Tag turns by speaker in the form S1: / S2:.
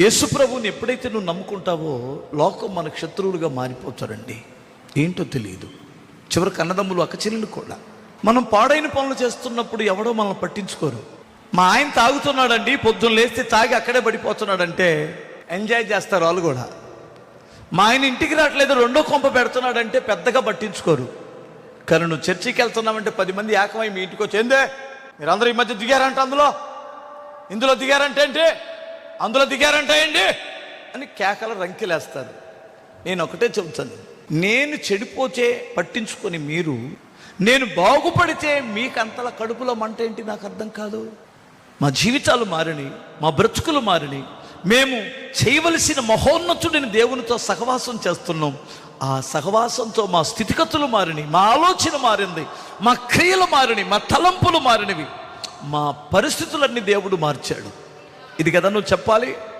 S1: యేసు ప్రభుని ఎప్పుడైతే నువ్వు నమ్ముకుంటావో లోకం మనకు శత్రువులుగా మారిపోతారండి. ఏంటో తెలియదు చివరికి అన్నదమ్ములు అక్కచెల్లెలు కూడా. మనం పాడైన పనులు చేస్తున్నప్పుడు ఎవడో మనల్ని పట్టించుకోరు. మా ఆయన తాగుతున్నాడండి పొద్దున్న లేస్తే తాగి అక్కడే పడిపోతున్నాడంటే ఎంజాయ్ చేస్తారు వాళ్ళు కూడా. మా ఆయన ఇంటికి రావట్లేదు రెండో కొంప పెడుతున్నాడంటే పెద్దగా పట్టించుకోరు. కానీ నువ్వు చర్చికి వెళ్తున్నావంటే పది మంది ఏకమై మీ ఇంటికి వచ్చి ఏందే? మీరందరూ ఈ మధ్య దిగారంట అందులో? ఇందులో దిగారంటే ఏంటి? అందులో దిగారంటాయండి అని కేకల రంకెలేస్తారు. నేను ఒకటే చెబుతాను. నేను చెడిపోతే పట్టించుకొని మీరు నేను బాగుపడితే మీకు అంతలా కడుపులో మంట ఏంటి నాకు అర్థం కాదు. మా జీవితాలు మారిని మా బ్రతుకులు మారిని మేము చేయవలసిన మహోన్నతుడిని దేవునితో సహవాసం చేస్తున్నాం. ఆ సహవాసంతో మా స్థితిగతులు మారిని మా ఆలోచన మారింది మా క్రియలు మారిని మా తలంపులు మారినవి. మా పరిస్థితులన్నీ దేవుడు మార్చాడు. ఇది కదా నువ్వు చెప్పాలి?